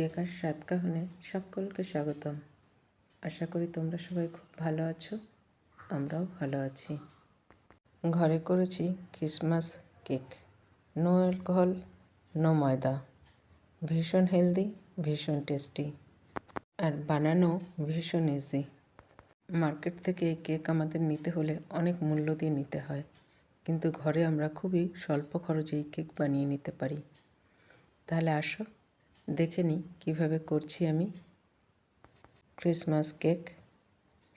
Cake আর সাতকাহনে সকলকে স্বাগতম। আশা করি তোমরা সবাই খুব ভালো আছো, আমরাও ভালো আছি। ঘরে করেছি Christmas cake. No alcohol, no ময়দা। ভীষণ হেলদি, ভীষণ টেস্টি। আর বানানো ভীষণ ইজি মার্কেট থেকে এই কেক আমাদের নিতে হলে অনেক মূল্য দিয়ে নিতে হয়। কিন্তু ঘরে আমরা খুবই স্বল্প খরচে এই কেক বানিয়ে নিতে পারি। তাহলে আসো দেখে নিই কীভাবে করছি আমি। ক্রিসমাস কেক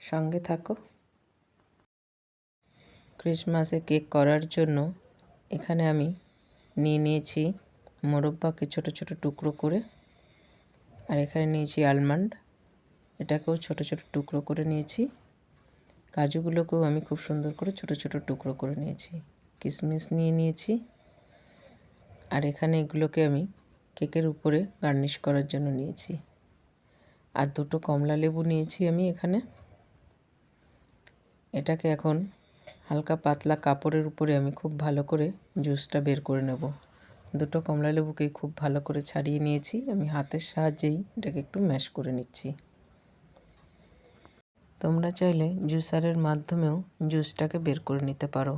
সঙ্গে থাকো। ক্রিসমাসে কেক করার জন্য এখানে আমি নিয়ে নিয়েছি মোরব্বাকে ছোট ছোট টুকরো করে, আর এখানে নিয়েছি আলমন্ড এটাকেও ছোট ছোট টুকরো করে নিয়েছি। কাজুগুলোকেও আমি খুব সুন্দর করে ছোট ছোট টুকরো করে নিয়েছি। কিশমিশ নিয়ে নিয়েছি। আর এখানে এগুলোকে আমি কেকের উপরে গার্নিশ করার জন্য নিয়েছি। আর দুটো কমলা লেবু নিয়েছি আমি এখানে। এটাকে এখন হালকা পাতলা কাপড়ের উপরে আমি খুব ভালো করে জুসটা বের করে নেব। দুটো কমলা লেবুকে খুব ভালো করে ছাড়িয়ে নিয়েছি। আমি হাতের সাহায্যেই এটাকে একটু ম্যাশ করে নিচ্ছি। তোমরা চাইলে জুসারের মাধ্যমেও জুসটাকে বের করে নিতে পারো।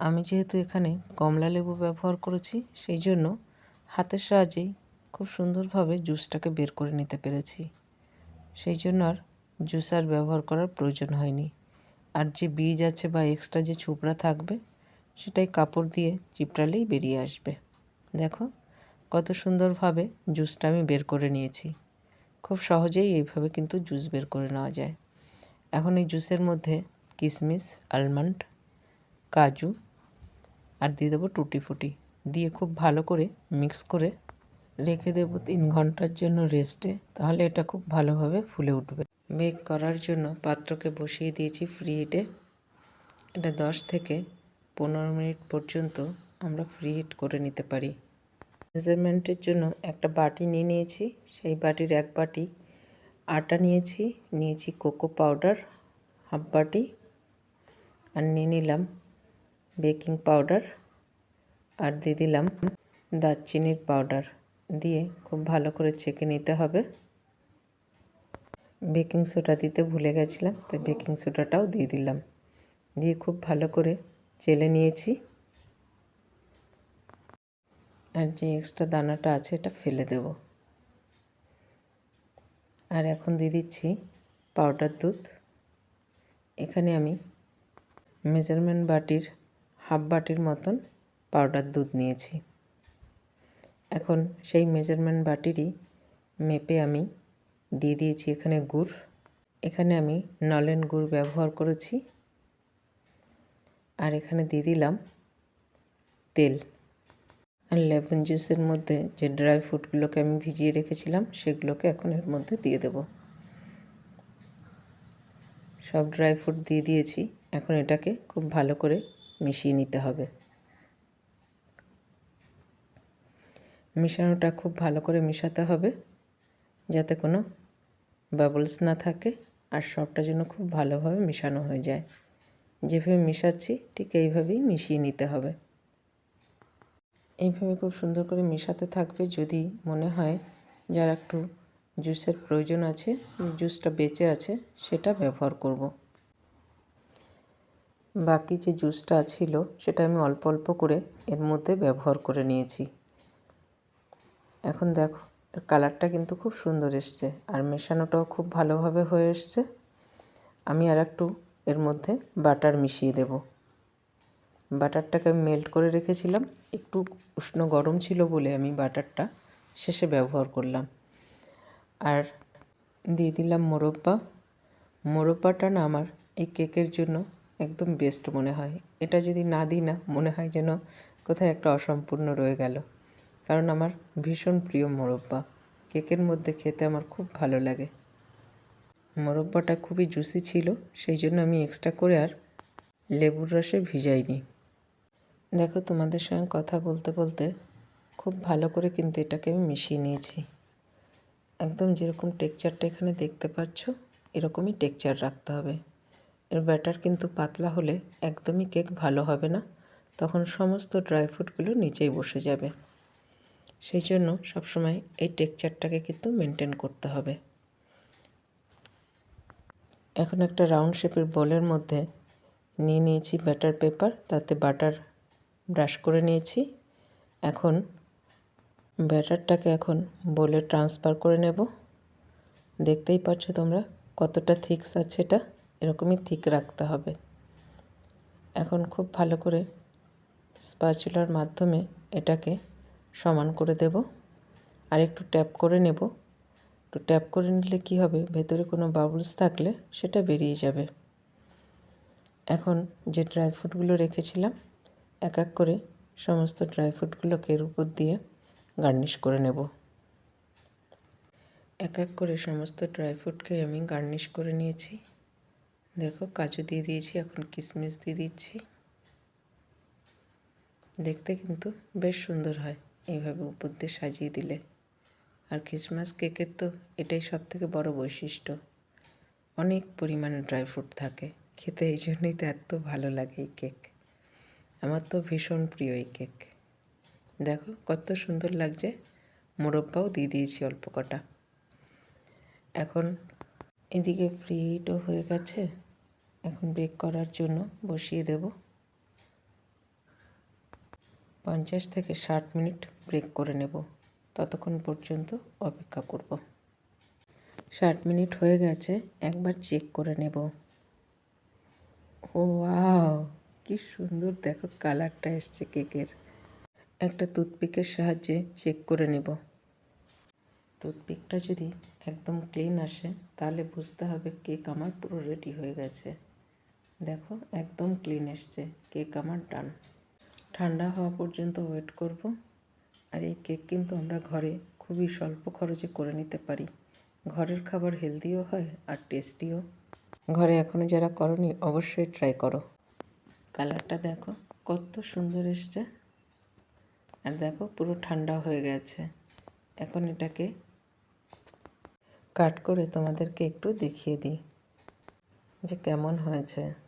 আমি যেহেতু এখানে কমলা লেবু ব্যবহার করেছি, সেই জন্য হাতের সাহায্যেই খুব সুন্দরভাবে জুসটাকে বের করে নিতে পেরেছি। সেই জন্য আর জুসার ব্যবহার করার প্রয়োজন হয়নি। আর যে বীজ আছে বা এক্সট্রা যে ছুপড়া থাকবে, সেটাই কাপড় দিয়ে চিপড়ালেই বেরিয়ে আসবে। দেখো, কত সুন্দরভাবে জুসটা আমি বের করে নিয়েছি। খুব সহজেই এইভাবে কিন্তু জুস বের করে নেওয়া যায়। এখন এই জুসের মধ্যে কিশমিশ আলমন্ড, কাজু আর দিয়ে দেবো টুটি ফুটি। দিয়ে খুব ভালো করে মিক্স করে রেখে দেব তিন ঘণ্টার জন্য রেস্টে তাহলে এটা খুব ভালোভাবে ফুলে উঠবে। বেক করার জন্য পাত্রকে বসিয়ে দিয়েছি ফ্রি হিটে এটা দশ থেকে পনেরো মিনিট পর্যন্ত আমরা ফ্রি হিট করে নিতে পারি। মেজারমেন্টের জন্য একটা বাটি নিয়ে নিয়েছি, সেই বাটির এক বাটি আটা নিয়েছি নিয়েছি কোকো পাউডার হাফ বাটি, আর নিয়ে নিলাম বেকিং পাউডার আর দিয়ে দিলাম দারচিনির পাউডার দিয়ে খুব ভালো করে ছেঁকে নিতে হবে। বেকিং সোডা দিতে ভুলে গেছিলাম, তাই বেকিং সোডাটাও দিয়ে দিলাম। দিয়ে খুব ভালো করে চেলে নিয়েছি। আর যে এক্সট্রা দানাটা আছে, এটা ফেলে দেব। আর এখন দিয়ে দিচ্ছি পাউডার দুধ। এখানে আমি মেজারমেন্ট বাটির হাফ বাটির মতন পাউডার দুধ নিয়েছি। এখন সেই মেজারমেন্ট বাটিরই মেপে আমি দিয়ে দিয়েছি এখানে গুড়। এখানে আমি নলেন গুড় ব্যবহার করেছি। আর এখানে দিয়ে দিলাম তেল। আর লেমন জুসের মধ্যে যে ড্রাই ফ্রুটগুলোকে আমি ভিজিয়ে রেখেছিলাম, সেগুলোকে এখন এর মধ্যে দিয়ে দেব। সব ড্রাই ফ্রুট দিয়ে দিয়েছি। এখন এটাকে খুব ভালো করে মিশিয়ে নিতে হবে। মিশানোটা খুব ভালো করে মিশাতে হবে, যাতে কোনো বাবলস না থাকে আর সবটা যেন খুব ভালোভাবে মিশানো হয়ে যায়। যেভাবে মিশাচ্ছি ঠিক এইভাবেই মিশিয়ে নিতে হবে। এইভাবে খুব সুন্দর করে মেশাতে থাকবে যদি মনে হয় যার একটু জুসের প্রয়োজন আছে জুসটা বেঁচে আছে সেটা ব্যবহার করব। বাকি যে জুসটা ছিল সেটা আমি অল্প অল্প করে এর মধ্যে ব্যবহার করে নিয়েছি। এখন দেখো কালারটা কিন্তু খুব সুন্দর এসছে আর মেশানোটাও খুব ভালোভাবে হয়ে এসছে। আমি আর একটু এর মধ্যে বাটার মিশিয়ে দেব। বাটারটাকে আমি মেল্ট করে রেখেছিলাম, একটু উষ্ণ গরম ছিল বলে আমি বাটারটা শেষে ব্যবহার করলাম। আর দিয়ে দিলাম মোরব্বা। মোরব্বাটা না আমার এই কেকের জন্য একদম বেস্ট মনে হয়। এটা যদি না দিই না, মনে হয় যেন কোথায় একটা অসম্পূর্ণ রয়ে গেল। কারণ আমার ভীষণ প্রিয় মোরব্বা। কেকের মধ্যে খেতে আমার খুব ভালো লাগে। মোরব্বাটা খুবই জুসি ছিল, সেই জন্য আমি এক্সট্রা করে আর লেবুর রসে ভিজাইনি। দেখো, তোমাদের সঙ্গে কথা বলতে বলতে খুব ভালো করে কিন্তু এটাকে আমি মিশিয়ে নিয়েছি। একদম যেরকম টেক্সচারটা এখানে দেখতে পাচ্ছ, এরকমই টেক্সচার রাখতে হবে। এর ব্যাটার কিন্তু পাতলা হলে একদমই কেক ভালো হবে না, তখন সমস্ত ড্রাই ফ্রুটগুলো নিচেই বসে যাবে। সেই জন্য সবসময় এই টেক্সচারটাকে কিন্তু মেনটেন করতে হবে। এখন একটা রাউন্ড শেপের বোলের মধ্যে নিয়ে নিয়েছি ব্যাটার পেপার তাতে বাটার ব্রাশ করে নিয়েছি। এখন ব্যাটারটাকে এখন বোলে ট্রান্সফার করে নেব। দেখতেই পাচ্ছ তোমরা কতটা থিক্স আছে এটা, এরকমই থিক রাখতে হবে। এখন খুব ভালো করে স্পাচুলার মাধ্যমে এটাকে সমান করে দেব। আর একটু ট্যাপ করে নেব। একটু ট্যাপ করে নিলে কি হবে? ভেতরে কোনো বাবলস থাকলে সেটা বেরিয়ে যাবে। এখন যে ড্রাই ফ্রুটগুলো রেখেছিলাম, এক এক করে সমস্ত ড্রাই ফ্রুটগুলোকে এর উপর দিয়ে গার্নিশ করে নেব। এক এক করে সমস্ত ড্রাই ফ্রুটকে আমি গার্নিশ করে নিয়েছি। দেখো, কাজু দিয়ে দিয়েছি, এখন কিশমিশ দিয়ে দিচ্ছি। দেখতে কিন্তু বেশ সুন্দর হয়। এইভাবে উপর দিয়ে সাজিয়ে দিলে। আর ক্রিসমাস কেকের তো এটাই সব থেকে বড় বৈশিষ্ট্য। অনেক পরিমাণ ড্রাই ফ্রুট থাকে। খেতে এই জন্যই তো এত ভালো লাগে এই কেক আমার তো ভীষণ প্রিয় এই কেক দেখো, কত সুন্দর লাগছে। মোরব্বাও দিয়ে দিয়েছি অল্প কটা। এখন এদিকে ফ্রি হিটও হয়ে গেছে। এখন বেক করার জন্য বসিয়ে দেব। পঞ্চাশ থেকে ষাট মিনিট ব্রেক করে নেব। ততক্ষণ পর্যন্ত অপেক্ষা করব। ষাট মিনিট হয়ে গেছে, একবার চেক করে নেব। ও, ওয়াও! কি সুন্দর, দেখো কালারটা এসছে কেকের। একটা টুথপিকের সাহায্যে চেক করে নেব। টুথপিকটা যদি একদম ক্লিন আসে, তাহলে বুঝতে হবে কেক আমার পুরো রেডি হয়ে গেছে। দেখো, একদম ক্লিন এসছে, কেক আমার ডান। ঠান্ডা হওয়া পর্যন্ত ওয়েট করব। আর এই কেক কিন্তু আমরা ঘরে খুবই স্বল্প খরচে করে নিতে পারি। ঘরের খাবার হেলদিও হয় আর টেস্টিও। ঘরে এখনও যারা করনি, অবশ্যই ট্রাই করো। কালারটা দেখো, কত সুন্দর এসছে। আর দেখো, পুরো ঠান্ডা হয়ে গেছে। এখন এটাকে কাট করে তোমাদেরকে একটু দেখিয়ে দিই যে কেমন হয়েছে।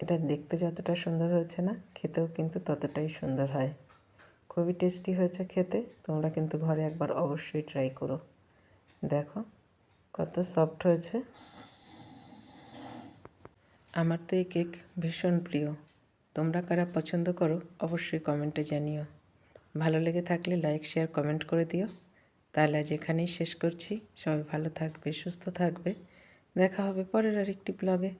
এটা দেখতে যতটা সুন্দর হয়েছে না, খেতেও কিন্তু ততটাই সুন্দর হয়। খুবই টেস্টি হয়েছে খেতে, তোমরা কিন্তু ঘরে একবার অবশ্যই ট্রাই করো। দেখো কত সফট হয়েছে। আমার তো এই কেক ভীষণ প্রিয়। তোমরা কারা পছন্দ করো, অবশ্যই কমেন্টে জানিও। ভালো লেগে থাকলে লাইক শেয়ার কমেন্ট করে দিও। তাহলে আজ এখানেই শেষ করছি। সবাই ভালো থাকবে, সুস্থ থাকবে। দেখা হবে পরের আরেকটি ব্লগে